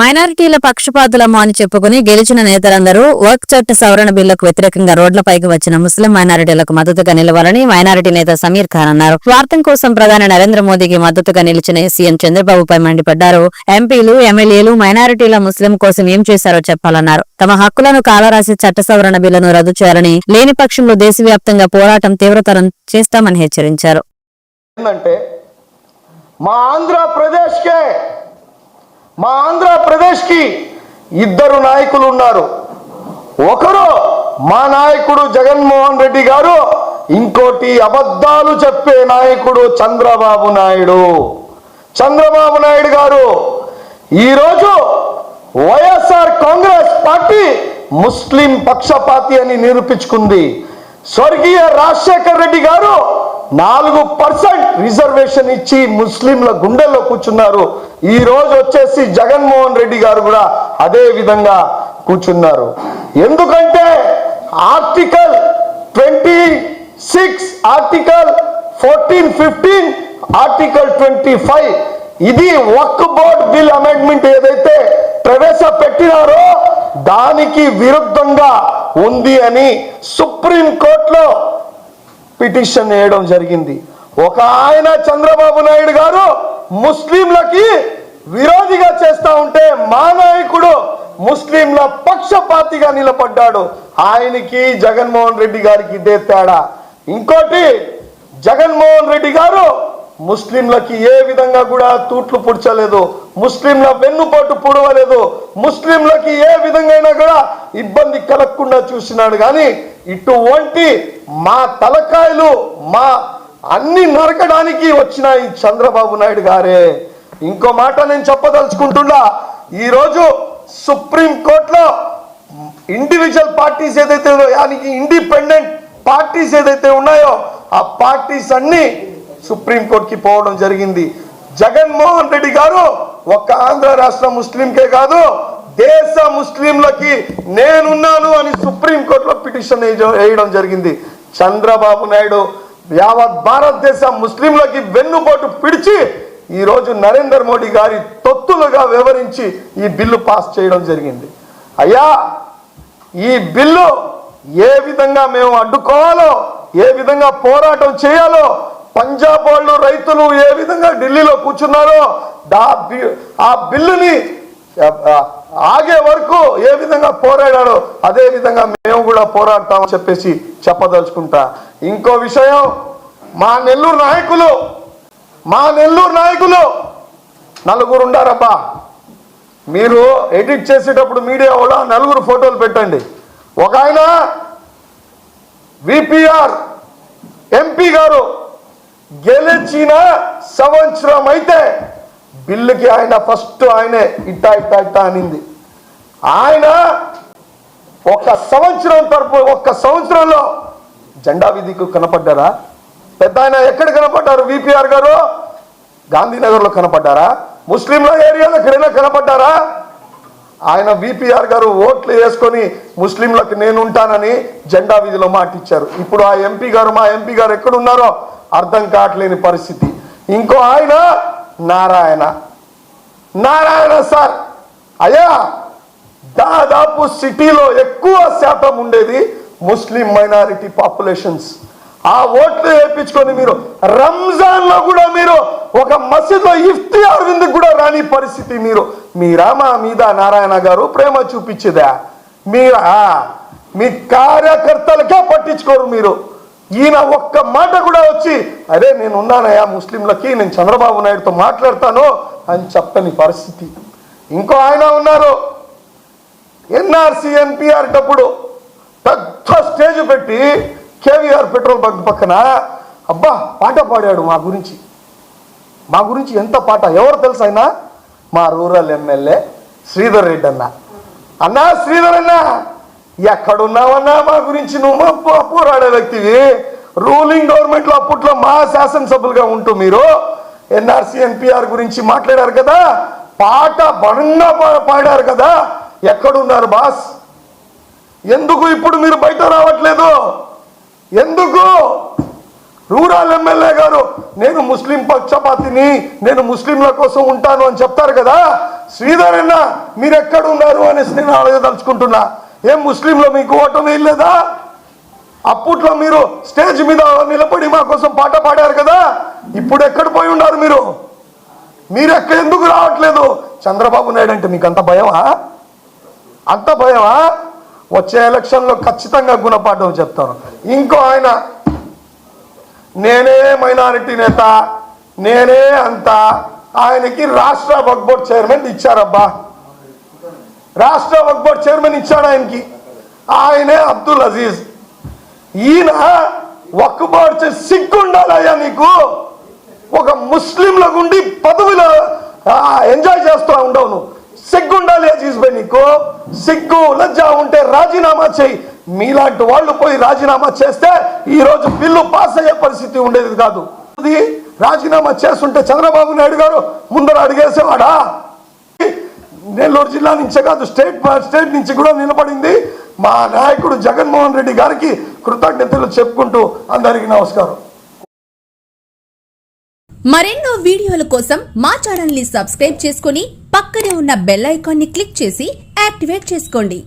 మైనారిటీల పక్షపాతులము అని చెప్పుకుని గెలిచిన నేతలందరూ వర్క్ చట్ట సవరణ బిల్లుకు వ్యతిరేకంగా రోడ్లపైకి వచ్చిన ముస్లిం మైనారిటీలకు మద్దతుగా నిలవాలని మైనారిటీ నేత సమీర్ ఖాన్ అన్నారు. స్వార్థం కోసం ప్రధాని నరేంద్ర మోదీకి మద్దతుగా నిలిచిన సీఎం చంద్రబాబుపై మండిపడ్డారు. ఎంపీలు ఎమ్మెల్యేలు మైనారిటీల ముస్లిం కోసం ఏం చేశారో చెప్పాలన్నారు. తమ హక్కులను కాలరాసి చట్ట సవరణ బిల్లును రద్దు చేయాలని లేని పక్షంలో దేశవ్యాప్తంగా పోరాటం తీవ్రతరం చేస్తామని హెచ్చరించారు. మా ఆంధ్రప్రదేశ్కే మా ఆంధ్రప్రదేశ్కి ఇద్దరు నాయకులు ఉన్నారు. ఒకరు మా నాయకుడు జగన్మోహన్ రెడ్డి గారు ఇంకోటి అబద్ధాలు చెప్పే నాయకుడు చంద్రబాబు నాయుడు. చంద్రబాబు నాయుడు గారు ఈరోజు వైఎస్ఆర్ కాంగ్రెస్ పార్టీ ముస్లిం పక్షపాతి అని నిరూపించుకుంది. స్వర్గీయ రాజశేఖర్ రెడ్డి గారు నాలుగు పర్సెంట్ రిజర్వేషన్ ఇచ్చి ముస్లింల గుండెల్లో కూర్చున్నారు. ఈ రోజు వచ్చేసి జగన్మోహన్ రెడ్డి గారు కూడా అదే విధంగా కూర్చున్నారు. ఎందుకంటే article twenty six article fourteen fifteen article twenty five ఇది వక్ బోర్డ్ బిల్ అమెండ్మెంట్ ఏదైతే ప్రవేశపెట్టినారో దానికి విరుద్ధంగా ఉంది అని సుప్రీం కోర్టులో పిటిషన్ వేయడం జరిగింది. ఒక ఆయన చంద్రబాబు నాయుడు గారు ముస్లింలకి విరోధిగా చేస్తా ఉంటే మా నాయకుడు ముస్లింల పక్షపాతిగా నిలబడ్డాడు. ఆయనకి జగన్మోహన్ రెడ్డి గారికి ఇదే తేడా. ఇంకోటి జగన్మోహన్ రెడ్డి గారు ముస్లింలకి ఏ విధంగా కూడా తూట్లు పుడ్చలేదు. ముస్లింల వెన్నుపోటు పుడవలేదు. ముస్లింలకి ఏ విధంగా కూడా ఇబ్బంది కలగకుండా చూసినాడు. కానీ ఇటువంటి మా తలకాయలు మా అన్ని నరకడానికి వచ్చిన ఈ చంద్రబాబు నాయుడు గారే. ఇంకో మాట నేను చెప్పదలుచుకుంటున్నా. ఈరోజు సుప్రీంకోర్టులో ఇండివిజువల్ పార్టీస్ ఏదైతే ఉన్నాయో దానికి ఇండిపెండెంట్ పార్టీస్ ఏదైతే ఉన్నాయో ఆ పార్టీస్ అన్ని సుప్రీంకోర్టుకి పోవడం జరిగింది. జగన్మోహన్ రెడ్డి గారు ఒక్క ఆంధ్ర రాష్ట్ర ముస్లింకే కాదు దేశ ముస్లింలకి నేనున్నాను అని సుప్రీంకోర్టులో పిటిషన్ వేయడం జరిగింది. చంద్రబాబు నాయుడు యావత్ భారతదేశ ముస్లింలకి వెన్నుపోటు పిడిచి ఈ రోజు నరేంద్ర మోడీ గారి తొత్తులుగా వివరించి ఈ బిల్లు పాస్ చేయడం జరిగింది. అయ్యా ఈ బిల్లు ఏ విధంగా మేము అడ్డుకోవాలో ఏ విధంగా పోరాటం చేయాలో పంజాబ్ వాళ్ళు రైతులు ఏ విధంగా ఢిల్లీలో కూర్చున్నారో దా బి- ఆ బిల్లుని ఆగే వరకు ఏ విధంగా పోరాడాడో అదే విధంగా మేము కూడా పోరాడతామని చెప్పేసి చెప్పదలుచుకుంటా. ఇంకో విషయం మా నెల్లూరు నాయకులు మా నెల్లూరు నాయకులు నలుగురు ఉండారబ్బా. మీరు ఎడిట్ చేసేటప్పుడు మీడియా కూడా నలుగురు ఫోటోలు పెట్టండి. ఒక ఆయన విపిఆర్ ఎంపీ గారు గెలిచిన సంవత్సరం అయితే బిల్లుకి ఆయన ఫస్ట్ ఆయనే ఇట్టా ఇట్టా ఇట్టా అనింది. ఆయన ఒక సంవత్సరం తరపు ఒక్క సంవత్సరంలో జెండా విధికి కనపడ్డారా? పెద్ద ఆయన ఎక్కడ కనపడ్డారు? విపిఆర్ గారు? గాంధీనగర్లో కనపడ్డారా? ముస్లింల ఏరియాలో ఎక్కడైనా కనపడ్డారా? ఆయన విపిఆర్ గారు ఓట్లు వేసుకొని ముస్లింలకు నేను ఉంటానని జెండా వీధిలో మాటిచ్చారు. ఇప్పుడు ఆ ఎంపీ గారు మా ఎంపీ గారు ఎక్కడున్నారో అర్థం కావట్లేని పరిస్థితి. ఇంకో ఆయన నారాయణ. నారాయణ సార్. అయ్యా దాదాపు సిటీలో ఎక్కువ శాతం ఉండేది ముస్లిం మైనారిటీ పాపులేషన్స్. ఆ ఓట్లు వేయించుకొని మీరు రంజాన్లో కూడా మీరు ఒక మసీద్లో ఇఫ్తి అరవింద్ కూడా రాని పరిస్థితి మీరు. మీరా మా మీద నారాయణ గారు ప్రేమ చూపించేదా? మీరా మీ కార్యకర్తలకే పట్టించుకోరు మీరు. ఈయన ఒక్క మాట కూడా వచ్చి అరే నేను ఉన్నానయ్యా ముస్లింలకి నేను చంద్రబాబు నాయుడుతో మాట్లాడతాను అని చెప్పని పరిస్థితి. ఇంకో ఆయన ఉన్నారు. ఎన్ఆర్సీ ఎన్పిఆర్ డప్పుడు పెద్ద స్టేజ్ పెట్టి కేవీఆర్ పెట్రోల్ బంక్ పక్కన అబ్బా పాట పాడాడు మా గురించి. మా గురించి ఎంత పాట? ఎవరు తెలుసు అయినా మా రూరల్ ఎమ్మెల్యే శ్రీధర్ రెడ్డి అన్న. అన్నా శ్రీధర్ అన్న ఎక్కడున్నావన్నా మా గురించి? నువ్వు పోరాడే వ్యక్తివి. రూలింగ్ గవర్నమెంట్లో అప్పట్లో మా శాసనసభ్యులుగా ఉంటూ మీరు ఎన్ఆర్సీ ఎన్పిఆర్ గురించి మాట్లాడారు కదా? పాట బలంగా పాడారు కదా? ఎక్కడున్నారు బాస్? ఎందుకు ఇప్పుడు మీరు బయట రావట్లేదు? ఎందుకు? రూరల్ ఎమ్మెల్యే గారు నేను ముస్లిం పక్షపాతిని నేను ముస్లింల కోసం ఉంటాను అని చెప్తారు కదా? శ్రీధర్ అన్న మీరు ఎక్కడ ఉన్నారు అనేసి నేను అడగదలుచుకుంటున్నా. ఏం ముస్లింలో మీకు ఓటమి వేయలేదా అప్పట్లో మీరు స్టేజ్ మీద నిలబడి మా కోసం పాట పాడారు కదా? ఇప్పుడు ఎక్కడ పోయి ఉన్నారు మీరు? మీరు ఎక్కడ ఎందుకు రావట్లేదు? చంద్రబాబు నాయుడు అంటే మీకు అంత భయమా? అంత భయమా? వచ్చే ఎలక్షన్లో ఖచ్చితంగా గుణపాఠం చెప్తాను. ఇంకో ఆయన నేనే మైనారిటీ నేత నేనే అంత ఆయనకి రాష్ట్ర వక్ బోర్డ్ చైర్మన్ ఇచ్చారబ్బా. రాష్ట్ర వక్ బోర్డ్ చైర్మన్ ఇచ్చాడు ఆయనకి. ఆయనే అబ్దుల్ అజీజ్. ఈయన వక్ బోర్డ్ చే- సిగ్గుండాలయ్యా నీకు. ఒక ముస్లింల గుండి పదవిలో ఎంజాయ్ చేస్తూ ఉండవు నువ్వు. సిగ్గుండాలి అజీజ్ భాయ్ నీకు. సిగ్గు లజ్జ ఉంటే రాజీనామా చేయి. మీలాంటి వాళ్ళు పోయి రాజీనామా చేస్తే ఈ రోజు బిల్లు పాస్ అయ్యే పరిస్థితి ఉండేది కాదు. ఇది రాజీనామా చేస్తుంటే చంద్రబాబు నాయుడు గారు ముందర అడిగేసేవాడా? నెల్లూరు జిల్లా నుంచే కాదు స్టేట్ స్టేట్ నుంచి కూడా నిలబడింది మా నాయకుడు జగన్మోహన్ రెడ్డి గారికి కృతజ్ఞతలు చెప్పుకుంటూ అందరికీ నమస్కారం. మరెన్నో వీడియోల కోసం మా ఛానల్ని సబ్స్క్రైబ్ చేసుకుని పక్కనే ఉన్న బెల్ ఐకాన్ని క్లిక్ చేసి యాక్టివేట్ చేసుకోండి.